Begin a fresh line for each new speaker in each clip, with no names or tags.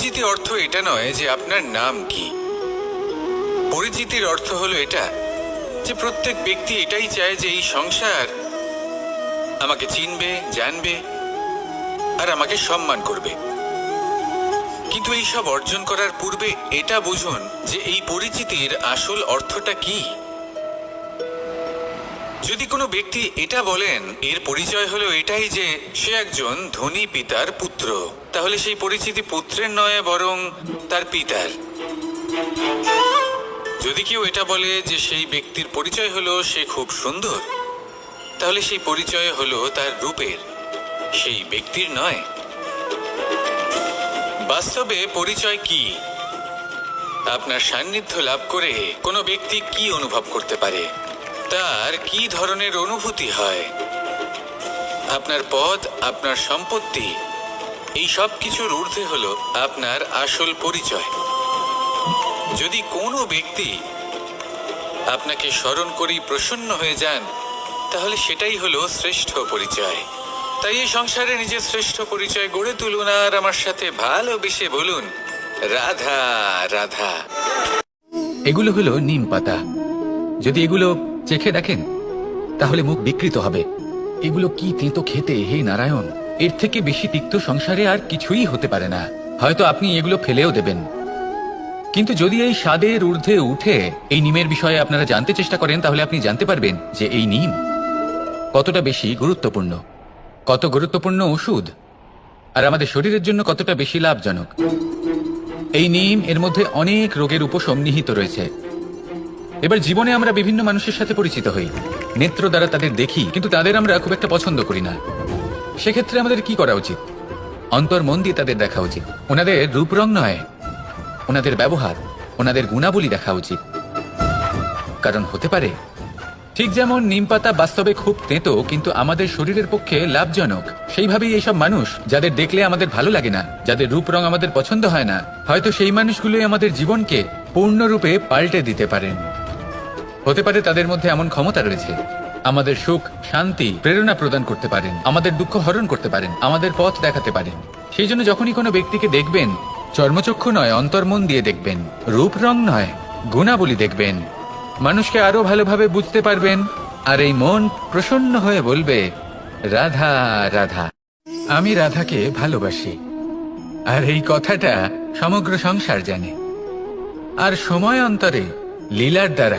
পরিচিতি অর্থ এটা নয় যে আপনার নাম কি। পরিচিতির অর্থ হলো এটা, যে প্রত্যেক ব্যক্তি এটাই চায় যে এই সংসার আমাকে চিনবে, জানবে আর আমাকে সম্মান করবে। কিন্তু এই সব অর্জন করার পূর্বে এটা বুঝুন যে এই পরিচিতির আসল অর্থটা কি। যদি কোনো ব্যক্তি এটা বলেন, এর পরিচয় হলো এটাই যে সে একজন ধনী পিতার পুত্র। তাহলে সেই পরিচিতি পুত্রের নয়, বরং তার পিতার। যদি কেউ এটা বলে যে সেই ব্যক্তির পরিচয় হলো সে খুব সুন্দর, তাহলে সেই পরিচয় হলো তার রূপের। সেই ব্যক্তির নয়। বাস্তবে পরিচয় কি? আপনার সান্নিধ্য লাভ করে কোনো ব্যক্তি কি অনুভব করতে পারে? তার কি ধরনের অনুভূতি হয়? আপনার পদ আপনার সম্পত্তি, এই সব কিছুর ঊর্ধ্বে হলো আপনার আসল পরিচয়। যদি কোনো ব্যক্তি আপনাকে স্মরণ করেই প্রসন্ন হয়ে যান, তাহলে সেটাই হলো শ্রেষ্ঠ পরিচয়। তাই এই সংসারে নিজের শ্রেষ্ঠ পরিচয় গড়ে তুলুন আর আমার সাথে ভালোবেসে বলুন, রাধা রাধা।
এগুলো হলো নিম পাতা। যদি এগুলো চেখে দেখেন, তাহলে মুখ বিকৃত হবে। এগুলো কি তেতো খেতে, হে নারায়ণ? এর থেকে বেশি তিক্ত সংসারে আর কিছুই হতে পারে না। হয়তো আপনি এগুলো ফেলেও দেবেন। কিন্তু যদি এই স্বাদের ঊর্ধ্বে উঠে এই নিমের বিষয়ে আপনারা জানতে চেষ্টা করেন, তাহলে আপনি জানতে পারবেন যে এই নিম কতটা বেশি গুরুত্বপূর্ণ। কত গুরুত্বপূর্ণ ওষুধ? আর আমাদের শরীরের জন্য কতটা বেশি লাভজনক? এই নিম এর মধ্যে অনেক রোগের উপশম নিহিত রয়েছে। এবার জীবনে আমরা বিভিন্ন মানুষের সাথে পরিচিত হই। নেত্র দ্বারা তাদের দেখি, কিন্তু তাদের আমরা খুব একটা পছন্দ করি না। সেক্ষেত্রে আমাদের কি করা উচিত? অন্তর মন দিয়ে তাদের দেখা উচিত। ওনাদের রূপ রং নয়। ওনাদের ব্যবহার, ওনাদের গুণাবলী দেখা উচিত। কারণ হতে পারে, ঠিক যেমন নিম পাতা বাস্তবে খুব তেঁতো, কিন্তু আমাদের শরীরের পক্ষে লাভজনক। সেইভাবেই এইসব মানুষ, যাদের দেখলে আমাদের ভালো লাগে না, যাদের রূপ রং আমাদের পছন্দ হয় না, হয়তো সেই মানুষগুলোই আমাদের জীবনকে পূর্ণরূপে পাল্টে দিতে পারেন। হতে পারে তাদের মধ্যে এমন ক্ষমতা রয়েছে। আমাদের সুখ, শান্তি, প্রেরণা প্রদান করতে পারেন। আমাদের দুঃখ হরণ করতে পারেন। আমাদের পথ দেখাতে পারেন। সেই জন্য যখনই কোনো ব্যক্তিকে দেখবেন, চর্মচক্ষু নয়, অন্তর্মন দিয়ে দেখবেন। রূপ রং নয়, গুণাবলী দেখবেন। মানুষকে আরও ভালোভাবে বুঝতে পারবেন। আর এই মন প্রসন্ন হয়ে বলবে, রাধা রাধা, আমি রাধাকে ভালোবাসি। আর এই কথাটা সমগ্র সংসার জানে। আর সময় অন্তরে লীলার দ্বারা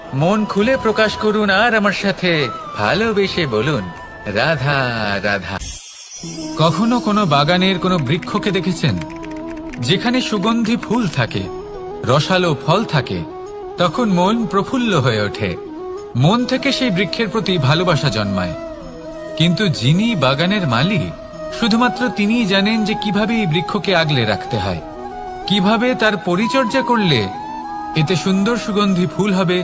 মন খুলে প্রকাশ করুন আর আমার সাথে ভালোবেসে বলুন। রাধা রাধা। কখনো কোনো বাগানের কোনো বৃক্ষকে দেখেছেন? যেখানে সুগন্ধি ফুল থাকে, রসালো ফল থাকে, তখন মন প্রফুল্ল হয়ে ওঠে। মন থেকে সেই বৃক্ষের প্রতি ভালোবাসা জন্মায়। কিন্তু যিনি বাগানের মালিক, শুধুমাত্র তিনিই জানেন যে কীভাবে এই বৃক্ষকে আগলে রাখতে হয়। কীভাবে তার পরিচর্যা করলে এতে সুন্দর সুগন্ধি ফুল হবে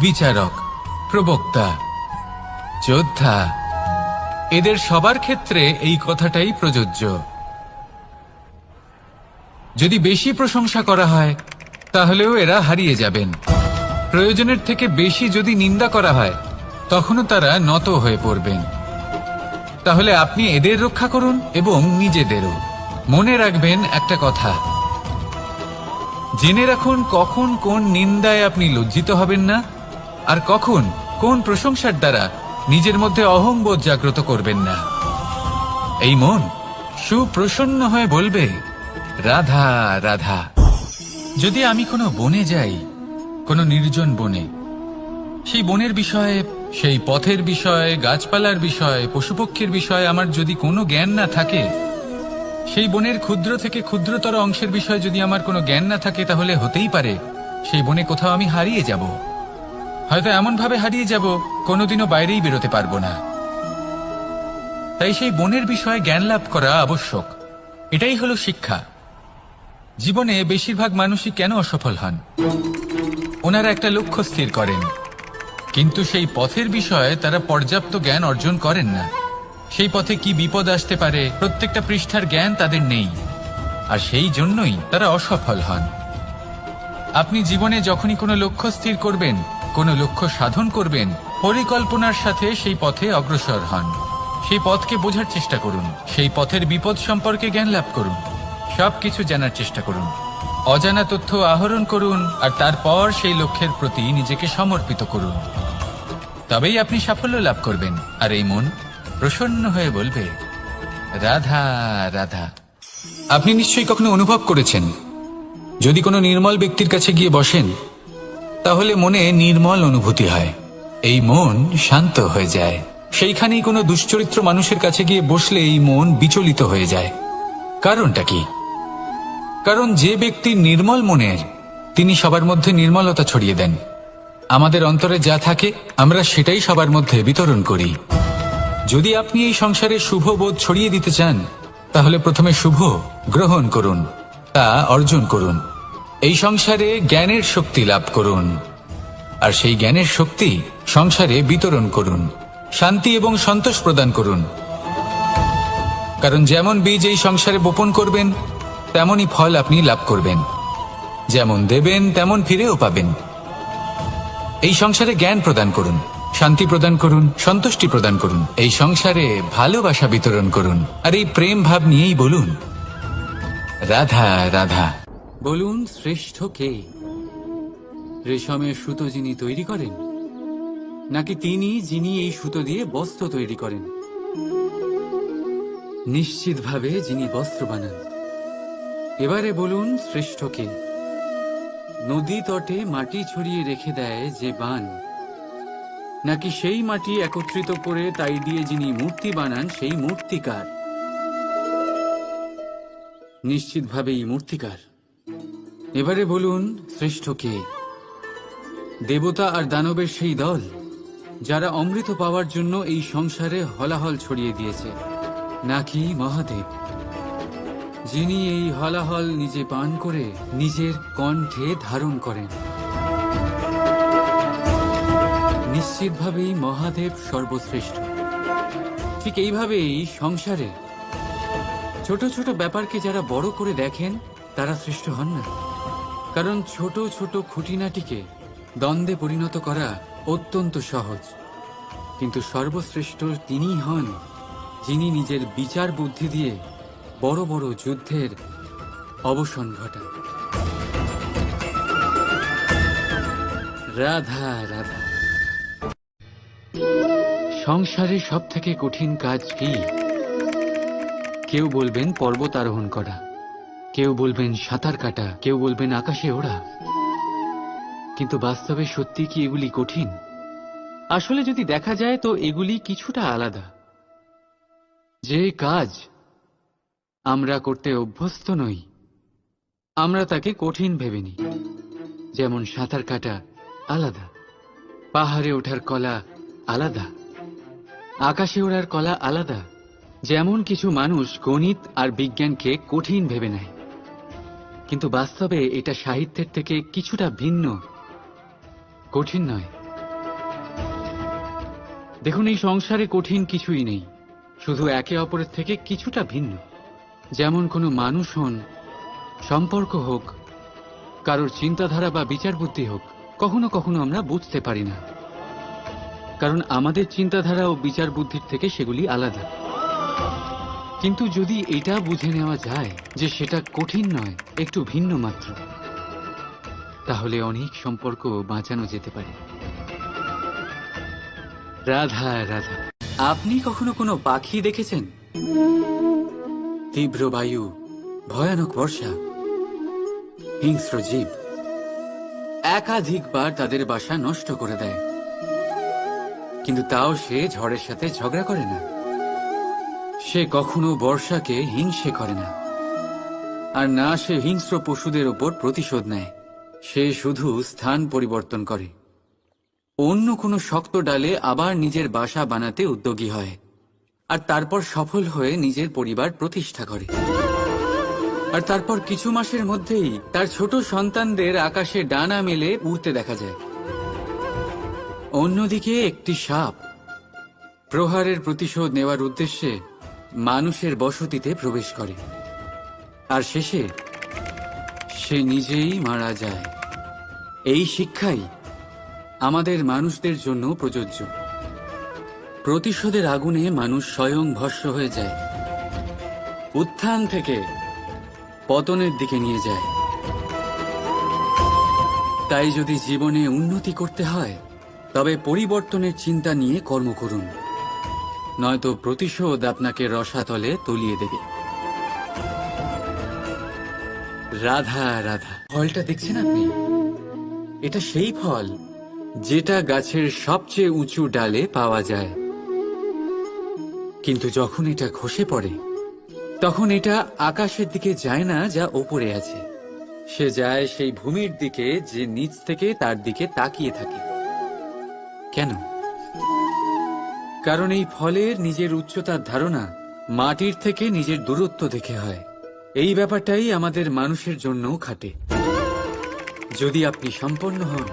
বিচারক, প্রবক্তা, যোদ্ধা, এদের সবার ক্ষেত্রে এই কথাটাই প্রযোজ্য। যদি বেশি প্রশংসা করা হয়, তাহলেও এরা হারিয়ে যাবেন। প্রয়োজনের থেকে বেশি যদি নিন্দা করা হয়, তখনও তারা নত হয়ে পড়বেন। তাহলে আপনি এদের রক্ষা করুন এবং নিজেদেরও। মনে রাখবেন একটা কথা। জেনে রাখুন কখন কোন নিন্দায় আপনি লজ্জিত হবেন না। আর কখন? কোন প্রশংসার দ্বারা নিজের মধ্যে অহংবোধ জাগ্রত করবেন না? এই মন সুপ্রসন্ন হয়ে বলবে, রাধা রাধা। যদি আমি কোনো বনে যাই, কোনো নির্জন বনে, সেই বনের বিষয়ে, সেই পথের বিষয়ে, গাছপালার বিষয়ে, পশুপক্ষীর বিষয়ে আমার যদি কোনো জ্ঞান না থাকে, সেই বনের ক্ষুদ্র থেকে ক্ষুদ্রতর অংশের বিষয়ে যদি আমার কোনো জ্ঞান না থাকে, তাহলে হতেই পারে, সেই বনে কোথাও আমি হারিয়ে যাব। হয়তো এমনভাবে হারিয়ে যাব, কোনোদিনও বাইরেই বেরোতে পারব না। তাই সেই বনের বিষয়ে জ্ঞান লাভ করা আবশ্যক। এটাই হলো শিক্ষা। জীবনে বেশিরভাগ মানুষই কেন অসফল হন? ওনারা একটা লক্ষ্য স্থির করেন। কিন্তু সেই পথের বিষয়ে তারা পর্যাপ্ত জ্ঞান অর্জন করেন না। সেই পথে কি বিপদ আসতে পারে, প্রত্যেকটা পৃষ্ঠার জ্ঞান তাদের নেই। আর সেই জন্যই তারা অসফল হন। আপনি জীবনে যখনই কোনো লক্ষ্য স্থির করবেন কোনো লক্ষ্য সাধন করবেন, পরিকল্পনার সাথে সেই পথে অগ্রসর হন। সেই পথকে বোঝার চেষ্টা করুন। সেই পথের বিপদ সম্পর্কে জ্ঞান লাভ করুন। সবকিছু জানার চেষ্টা করুন। অজানা তথ্য আহরণ করুন আর তারপর সেই লক্ষ্যের প্রতি নিজেকে সমর্পিত করুন। তবেই আপনি সাফল্য লাভ করবেন। আর এই মন প্রসন্ন হয়ে বলবে, রাধা রাধা। আপনি নিশ্চয়ই কখনো অনুভব করেছেন, যদি কোনো নির্মল ব্যক্তির কাছে গিয়ে বসেন তাহলে মনে নির্মল অনুভূতি হয়। এই মন শান্ত হয়ে যায়। সেইখানেই কোনো দুশ্চরিত্র মানুষের কাছে গিয়ে বসলে এই মন বিচলিত হয়ে যায়। কারণটা কি? কারণ যে ব্যক্তি নির্মল মনের, তিনি সবার মধ্যে নির্মলতা ছড়িয়ে দেন। আমাদের অন্তরে যা থাকে, আমরা সেটাই সবার মধ্যে বিতরণ করি। যদি আপনি এই সংসারে শুভ বোধ ছড়িয়ে দিতে চান, তাহলে প্রথমে শুভ গ্রহণ করুন, তা অর্জন করুন। এই সংসারে জ্ঞানের শক্তি লাভ করুন। আর সেই জ্ঞানের শক্তি সংসারে বিতরণ করুন। শান্তি এবং সন্তোষ প্রদান করুন। কারণ যেমন বীজ এই সংসারে বপন করবেন, তেমনই ফল আপনি লাভ করবেন। যেমন দেবেন, তেমন ফিরেও পাবেন। এই সংসারে জ্ঞান প্রদান করুন, শান্তি প্রদান করুন, সন্তুষ্টি প্রদান করুন। এই সংসারে ভালোবাসা বিতরণ করুন। আর এই প্রেম ভাব নিয়েই বলুন, রাধা রাধা।
বলুন, শ্রেষ্ঠ কে? রেশমের সুতো যিনি তৈরি করেন, নাকি তিনি যিনি এই সুতো দিয়ে বস্ত্র তৈরি করেন? নিশ্চিতভাবে যিনি বস্ত্র বানান। এবারে বলুন, শ্রেষ্ঠ কে? নদী তটে মাটি ছড়িয়ে রেখে দেয় যে বান, নাকি সেই মাটি একত্রিত করে তাই দিয়ে যিনি মূর্তি বানান, সেই মূর্তিকার? নিশ্চিতভাবেই মূর্তিকার। এবারে বলুন শ্রেষ্ঠ কে? দেবতা আর দানবের সেই দল, যারা অমৃত পাওয়ার জন্য এই সংসারে হলাহল ছড়িয়ে দিয়েছে। নাকি মহাদেব? যিনি এই হলাহল নিজে পান করে নিজের কণ্ঠে ধারণ করেন। নিশ্চিতভাবেই মহাদেব সর্বশ্রেষ্ঠ। ঠিক এইভাবেই সংসারে ছোট ছোট ব্যাপারকে যারা বড় করে দেখেন তারা শ্রেষ্ঠ হন না। কারণ ছোট ছোট খুঁটিনাটিকে দ্বন্দ্বে পরিণত করা অত্যন্ত সহজ। কিন্তু সর্বশ্রেষ্ঠ তিনিই হন, যিনি নিজের বিচার বুদ্ধি দিয়ে বড় বড় যুদ্ধের অবসান ঘটান। রাধা রাধা। সংসারে সব থেকে কঠিন কাজ কি? কেউ বলবেন পর্বত আরোহণ করা। কেউ বলবেন সাঁতার কাটা, কেউ বলবেন আকাশে ওড়া। কিন্তু বাস্তবে সত্যি কি এগুলি কঠিন? আসলে যদি দেখা যায়, তো এগুলি কিছুটা আলাদা। যে কাজ আমরা করতে অভ্যস্ত নই, আমরা তাকে কঠিন ভেবে নিই। যেমন সাঁতার কাটা আলাদা, পাহাড়ে ওঠার কলা আলাদা, আকাশে ওড়ার কলা আলাদা। যেমন কিছু মানুষ গণিত আর বিজ্ঞানকে কঠিন ভেবে নেয়। কিন্তু বাস্তবে এটা সাহিত্যের থেকে কিছুটা ভিন্ন। কঠিন নয়। দেখুন, এই সংসারে কঠিন কিছুই নেই। শুধু একে অপরের থেকে কিছুটা ভিন্ন। যেমন কোনো মানুষ হন, সম্পর্ক হোক, কারোর চিন্তাধারা বা বিচার বুদ্ধি হোক, কখনো কখনো আমরা বুঝতে পারি না। কারণ আমাদের চিন্তাধারা ও বিচার বুদ্ধির থেকে সেগুলি আলাদা। কিন্তু যদি এটা বুঝে নেওয়া যায় যে সেটা কঠিন নয়, একটু ভিন্ন মাত্র, তাহলে অনেক সম্পর্ক বাঁচানো যেতে পারে। রাধা রাধা, আপনি কখনো কোনো পাখি দেখেছেন? তীব্র বায়ু, ভয়ানক বর্ষা, হিংস্র জীব, একাধিকবার তাদের বাসা নষ্ট করে দেয়। কিন্তু তাও সে ঝড়ের সাথে ঝগড়া করে না। সে কখনো বর্ষাকে হিংসে করে না। আর না সে হিংস্র পশুদের ওপর প্রতিশোধ নেয়। সে শুধু স্থান পরিবর্তন করে। অন্য কোনো শক্ত ডালে আবার নিজের বাসা বানাতে উদ্যোগী হয়। আর তারপর সফল হয়ে নিজের পরিবার প্রতিষ্ঠা করে। আর তারপর কিছু মাসের মধ্যেই তার ছোট সন্তানদের আকাশে ডানা মেলে উড়তে দেখা যায়। অন্যদিকে একটি সাপ প্রহারের প্রতিশোধ নেওয়ার উদ্দেশ্যে মানুষের বসতিতে প্রবেশ করে। আর শেষে সে নিজেই মারা যায়। এই শিক্ষাই আমাদের মানুষদের জন্য প্রযোজ্য। প্রতিশোধের আগুনে মানুষ স্বয়ং ভস্য হয়ে যায়। উত্থান থেকে পতনের দিকে নিয়ে যায়। তাই যদি জীবনে উন্নতি করতে হয়, তবে পরিবর্তনের চিন্তা নিয়ে কর্ম করুন। নয়তো প্রতিশোধ আপনাকে রসাতলে তলিয়ে দেবে। রাধা রাধা। ফলটা দেখছেন আপনি? এটা সেই ফল যেটা গাছের সবচেয়ে উঁচু ডালে পাওয়া যায়। কিন্তু যখন এটা খসে পড়ে, তখন এটা আকাশের দিকে যায় না, যা ওপরে আছে। সে যায় সেই ভূমির দিকে, যে নিচ থেকে তার দিকে তাকিয়ে থাকে। কেন? কারণ এই ফলের নিজের উচ্চতার ধারণা মাটির থেকে নিজের দূরত্ব দেখে হয়। এই ব্যাপারটাই আমাদের মানুষের জন্যও খাটে। যদি আপনি সম্পন্ন হন,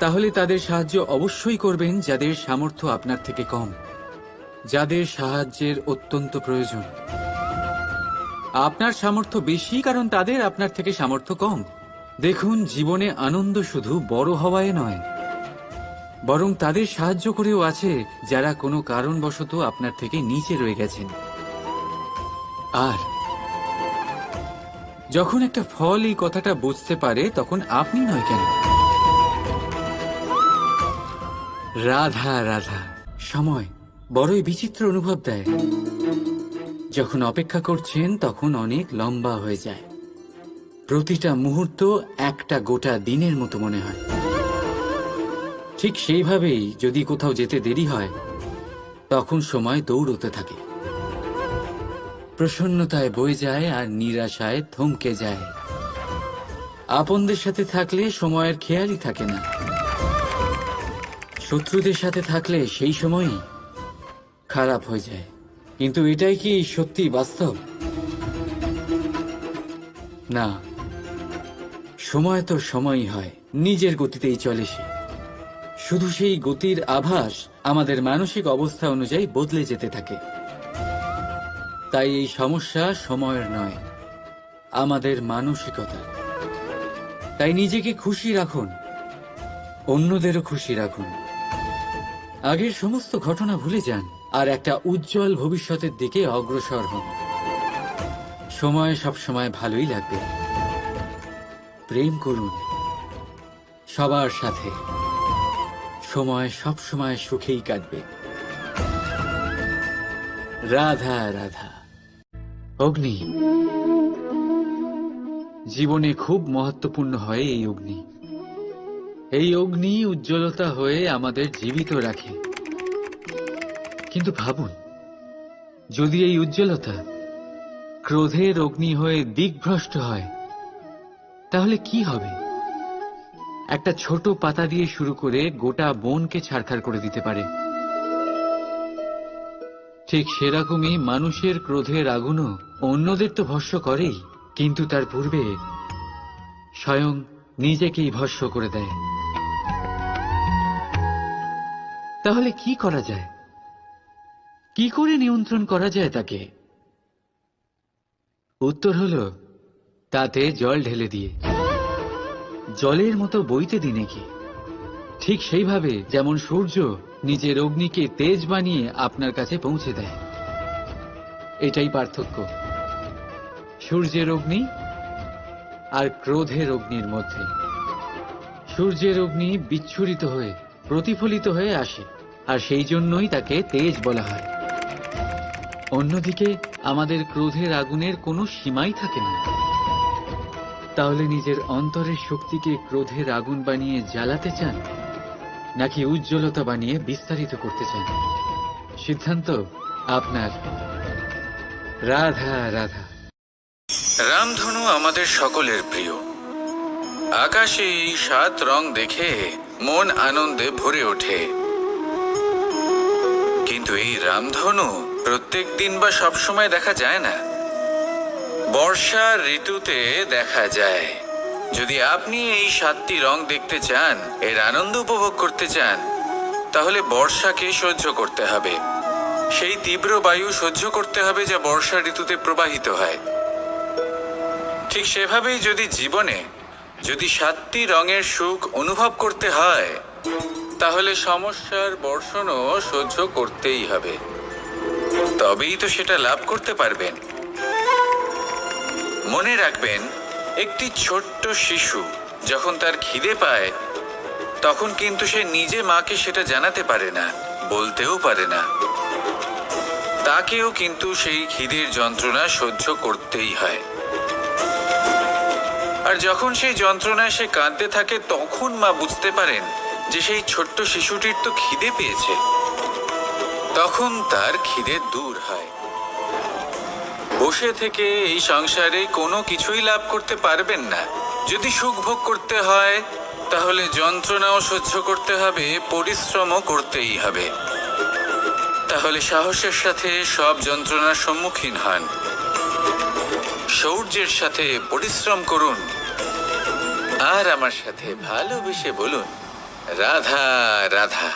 তাহলে তাদের সাহায্য অবশ্যই করবেন যাদের সামর্থ্য আপনার থেকে কম, যাদের সাহায্যের অত্যন্ত প্রয়োজন। আপনার সামর্থ্য বেশি কারণ তাদের আপনার থেকে সামর্থ্য কম। দেখুন, জীবনে আনন্দ শুধু বড় হওয়ায় নয় বরং তাদের সাহায্য করেও আছে যারা কোনো কারণবশত আপনার থেকে নিচে রয়ে গেছেন। আর যখন একটা ফল এই কথাটা বুঝতে পারে, তখন আপনি নয় কেন? রাধা রাধা, সময় বড়ই বিচিত্র অনুভব দেয়। যখন অপেক্ষা করছেন, তখন অনেক লম্বা হয়ে যায়। প্রতিটা মুহূর্ত একটা গোটা দিনের মতো মনে হয়। ঠিক সেইভাবেই যদি কোথাও যেতে দেরি হয়, তখন সময় দৌড়তে থাকে। প্রসন্নতায় বয়ে যায় আর নিরাশায় থমকে যায়। আপনদের সাথে থাকলে সময়ের খেয়ালই থাকে না। শত্রুদের সাথে থাকলে সেই সময় খারাপ হয়ে যায়। কিন্তু এটাই কি সত্যি বাস্তব? না। সময় তো সময়ই হয়, নিজের গতিতেই চলে সে। শুধু সেই গতির আভাস আমাদের মানসিক অবস্থা অনুযায়ী বদলে যেতে থাকে। তাই এই সমস্যা সময়ের নয়, আমাদের মানসিকতা। তাই নিজেকে খুশি রাখুন, অন্যদেরও খুশি রাখুন। আগের সমস্ত ঘটনা ভুলে যান আর একটা উজ্জ্বল ভবিষ্যতের দিকে অগ্রসর হন। সময় সব সময় ভালোই লাগবে। প্রেম করুন, সবার সাথে। সময় সব সময় সুখেই কাটবে। রাধা রাধা। অগ্নি। জীবনে খুব মহত্বপূর্ণ হয় এই অগ্নি। এই অগ্নি উজ্জ্বলতা হয়ে আমাদের জীবিত রাখে। কিন্তু ভাবুন, যদি এই উজ্জ্বলতা ক্রোধের অগ্নি হয়ে দিকভ্রষ্ট হয়, তাহলে কি হবে? একটা ছোট পাতা দিয়ে শুরু করে গোটা বনকে ছাড়খাড় করে দিতে পারে। ঠিক সেরকমই মানুষের ক্রোধের আগুনও অন্যদের তো ভস্য করেই, কিন্তু তার পূর্বে স্বয়ং নিজেকেই ভস্য করে দেয়। তাহলে কি করা যায়? কি করে নিয়ন্ত্রণ করা যায় তাকে? উত্তর হলো, তাতে জল ঢেলে দিয়ে। জলের মতো বইতে দিনে কি? ঠিক সেইভাবে যেমন সূর্য নিজের অগ্নিকে তেজ বানিয়ে আপনার কাছে পৌঁছে দেয়। এটাই পার্থক্য। সূর্যের অগ্নি আর ক্রোধের অগ্নির মধ্যে। সূর্যের অগ্নি বিচ্ছুরিত হয়ে, প্রতিফলিত হয়ে আসে, আর সেই জন্যই তাকে তেজ বলা হয়। অন্যদিকে আমাদের ক্রোধের আগুনের কোনো সীমাই থাকে না। তাহলে নিজের অন্তরের শক্তিকে ক্রোধের আগুন বানিয়ে জ্বালাতে চান? নাকি উজ্জ্বলতা বানিয়ে বিস্তারিত করতে চান? সিদ্ধান্ত আপনার। রাধা রাধা।
রামধনু আমাদের সকলের প্রিয়। আকাশে এই সাত রং দেখে মন আনন্দে ভরে ওঠে। কিন্তু এই রামধনু প্রত্যেক দিন বা সবসময় দেখা যায় না? বর্ষা ঋতুতে দেখা যায়। যদি আপনি এই সাতটি রং দেখতে চান, এর আনন্দ উপভোগ করতে চান, তাহলে বর্ষাকে সহ্য করতে হবে। সেই তীব্র বায়ু সহ্য করতে হবে যা বর্ষা ঋতুতে প্রবাহিত হয়। ঠিক সেভাবেই যদি জীবনে যদি সাতটি রঙের সুখ অনুভব করতে হয়, তাহলে সমস্যার বর্ষণও সহ্য করতেই হবে। তবেই তো সেটা লাভ করতে পারবেন। মনে রাখবেন, একটি ছোট্ট শিশু যখন তার খিদে পায়, তখন কিন্তু সে নিজে মাকে সেটা জানাতে পারে না, বলতেও পারে না। তাকেও কিন্তু সেই খিদের যন্ত্রণা সহ্য করতেই হয়। আর যখন সেই যন্ত্রণায় সে কাঁদতে থাকে, তখন মা বুঝতে পারেন যে সেই ছোট্ট শিশুটির তো খিদে পেয়েছে। তখন তার খিদে দূর হয়। বসে থেকে এই সংসারে কোনো কিছুই লাভ করতে পারবেন না। যদি সুখ ভোগ করতে হয়, তাহলে যন্ত্রণাও সহ্য করতে হবে, পরিশ্রমও করতেই হবে। তাহলে সাহসের সাথে সব যন্ত্রণার সম্মুখীন হন। শৌর্যের সাথে পরিশ্রম করুন। আর আমার সাথে ভালোবেসে বলুন, রাধা রাধা।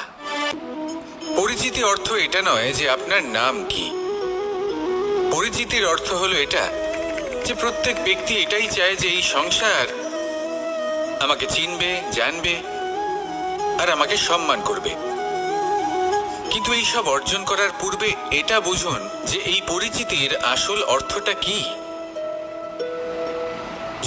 পরিচিতি অর্থ এটা নয় যে আপনার নাম কি। পরিচিতির অর্থ হলো এটা, যে প্রত্যেক ব্যক্তি এটাই চায় যে এই সংসার আমাকে চিনবে, জানবে আর আমাকে সম্মান করবে। কিন্তু এই সব অর্জন করার পূর্বে এটা বুঝুন যে এই পরিচিতির আসল অর্থটা কি।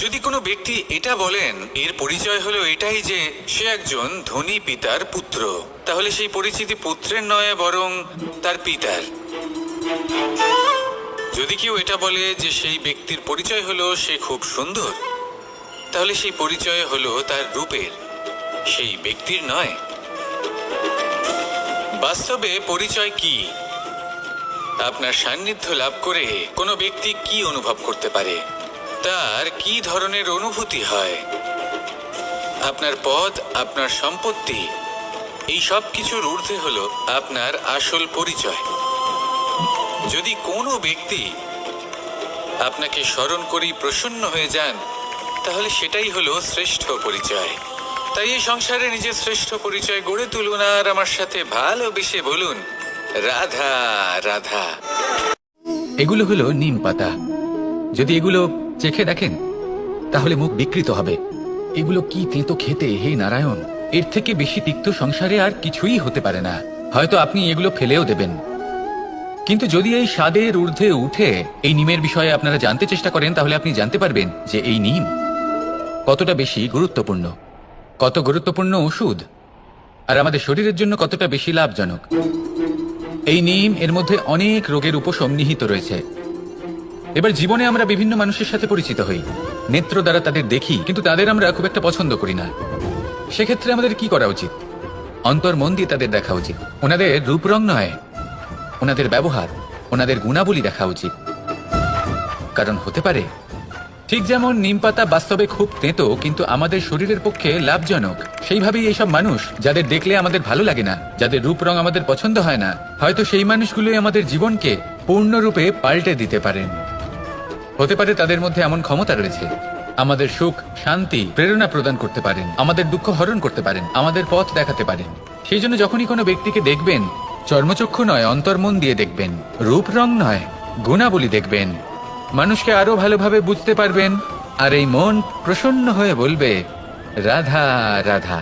যদি কোনো ব্যক্তি এটা বলেন, এর পরিচয় হলো এটাই যে সে একজন ধনী পিতার পুত্র। তাহলে সেই পরিচিতি পুত্রের নয়, বরং তার পিতার। যদি কেউ এটা বলে যে সেই ব্যক্তির পরিচয় হলো সে খুব সুন্দর, তাহলে সেই পরিচয় হলো তার রূপের, সেই ব্যক্তির নয়। বাস্তবে পরিচয় কি? আপনার সান্নিধ্য লাভ করে কোনো ব্যক্তি কি অনুভব করতে পারে? তার কি ধরনের অনুভূতি হয়? আপনার পদ আপনার সম্পত্তি, এই সব কিছুর ঊর্ধ্বে হলো আপনার আসল পরিচয়। যদি কোনো ব্যক্তি আপনাকে স্মরণ করি প্রসন্ন হয়ে যান, তাহলে সেটাই হলো শ্রেষ্ঠ পরিচয়। তাই এই সংসারে নিজের শ্রেষ্ঠ পরিচয় গড়ে তুলুন আর আমার সাথে ভালোবেসে বলুন, রাধা রাধা।
এগুলো হলো নিম পাতা। যদি এগুলো চেখে দেখেন, তাহলে মুখ বিকৃত হবে। এগুলো কি তেতো খেতে, হে নারায়ণ? এর থেকে বেশি তিক্ত সংসারে আর কিছুই হতে পারে না। হয়তো আপনি এগুলো ফেলেও দেবেন। কিন্তু যদি এই স্বাদের ঊর্ধ্বে উঠে এই নিমের বিষয়ে আপনারা জানতে চেষ্টা করেন, তাহলে আপনি জানতে পারবেন যে এই নিম কতটা বেশি গুরুত্বপূর্ণ, কত গুরুত্বপূর্ণ ওষুধ, আর আমাদের শরীরের জন্য কতটা বেশি লাভজনক। এই নিম এর মধ্যে অনেক রোগের উপশম নিহিত রয়েছে। এবার জীবনে আমরা বিভিন্ন মানুষের সাথে পরিচিত হই, নেত্র দ্বারা তাদের দেখি, কিন্তু তাদের আমরা খুব একটা পছন্দ করি না। সেক্ষেত্রে আমাদের কি করা উচিত? অন্তর মন দিয়ে তাদের দেখা উচিত। ওনাদের রূপ রং নয় ওনাদের ব্যবহার, ওনাদের গুণাবলী দেখা উচিত। কারণ হতে পারে, ঠিক যেমন নিমপাতা বাস্তবে খুব তেতো, কিন্তু আমাদের শরীরের পক্ষে লাভজনক। সেইভাবেই এইসব মানুষ, যাদের দেখলে আমাদের ভালো লাগে না, যাদের রূপ রং আমাদের পছন্দ হয় না, হয়তো সেই মানুষগুলোই আমাদের জীবনকে পূর্ণরূপে পাল্টে দিতে পারেন। হতে পারে তাদের মধ্যে এমন ক্ষমতা রয়েছে, আমাদের সুখ, শান্তি, প্রেরণা প্রদান করতে পারেন, আমাদের দুঃখ হরণ করতে পারেন, আমাদের পথ দেখাতে পারেন। সেই জন্য যখনই কোনো ব্যক্তিকে দেখবেন চর্মচক্ষু নয়, অন্তর্মন দিয়ে দেখবেন। রূপ রং নয়, গুণাবলী দেখবেন। মানুষকে আরও ভালোভাবে বুঝতে পারবেন। আর এই মন প্রসন্ন হয়ে বলবে, রাধা রাধা।